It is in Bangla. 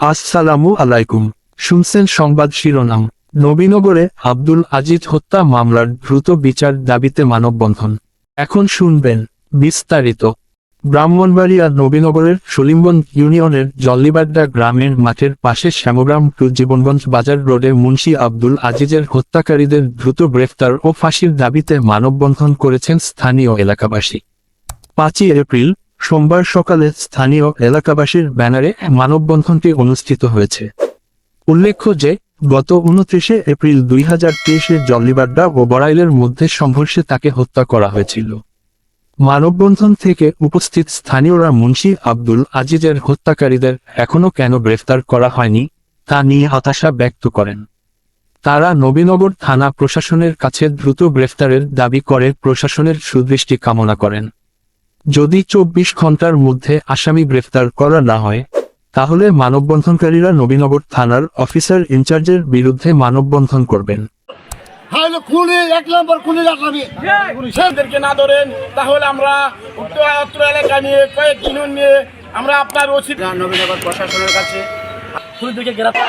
আসসালামু আলাইকুম। শুনছেন সংবাদ শিরোনাম। নবীনগরে আব্দুল আজিজ হত্যা মামলার দ্রুত বিচার দাবিতে মানববন্ধন। এখন শুনবেন বিস্তারিত। ব্রাহ্মণবাড়িয়া নবীনগরের সলিমগঞ্জ ইউনিয়নের জল্লিবাড্ডা গ্রামের মাঠের পাশে শ্যামগ্রাম টু জীবনগঞ্জ বাজার রোডে মুন্সি আব্দুল আজিজের হত্যাকারীদের দ্রুত গ্রেফতার ও ফাঁসির দাবিতে মানববন্ধন করেছেন স্থানীয় এলাকাবাসী। পাঁচই এপ্রিল সোমবার সকালে স্থানীয় এলাকাবাসীর ব্যানারে মানববন্ধনটি অনুষ্ঠিত হয়েছে। উল্লেখ্য যে, গত উনত্রিশে এপ্রিল দুই হাজার তেইশে জল্লিবাড্ডা ও বড়াইলের মধ্যে সংঘর্ষে তাকে হত্যা করা হয়েছিল। মানববন্ধন থেকে উপস্থিত স্থানীয়রা মুন্সি আব্দুল আজিজের হত্যাকারীদের এখনও কেন গ্রেফতার করা হয়নি, তা নিয়ে হতাশা ব্যক্ত করেন। তারা নবীনগর থানা প্রশাসনের কাছে দ্রুত গ্রেফতারের দাবি করে প্রশাসনের সুদৃষ্টি কামনা করেন। যদি চব্বিশ ঘণ্টার মধ্যে আসামি গ্রেফতার করা না হয় তাহলে মানববন্ধনকারীরা নবীনগর থানার অফিসার ইনচার্জের বিরুদ্ধে মানববন্ধন করবেন। এক নম্বর খুলি রাখলামি পুলিশদেরকে না ধরেন তাহলে আমরা উত্তর এলাকা নিয়ে কয়েক ইউনিয়ন নিয়ে আমরা আপনার ওসি নবীনগর প্রশাসনের কাছে খুনিদেরকে গ্রেফতার